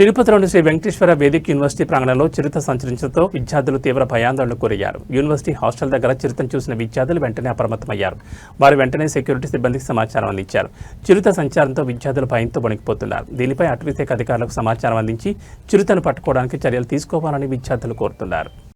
తిరుపతిలోని శ్రీ వెంకటేశ్వర వేదిక యూనివర్సిటీ ప్రాంగణంలో చిరుత సంచరించడంతో విద్యార్థులు తీవ్ర భయాందోళనకు గురయ్యారు. యూనివర్సిటీ హాస్టల్ దగ్గర చిరుతను చూసిన విద్యార్థులు వెంటనే అప్రమత్తమయ్యారు. వారు వెంటనే సెక్యూరిటీ సిబ్బందికి సమాచారం అందించారు. చిరుత సంచారంతో విద్యార్థులు భయంతో వణికిపోతున్నారు. దీనిపై అటవీశాఖ అధికారులకు సమాచారం అందించి చిరుతను పట్టుకోవడానికి చర్యలు తీసుకోవాలని విద్యార్థులు కోరుతున్నారు.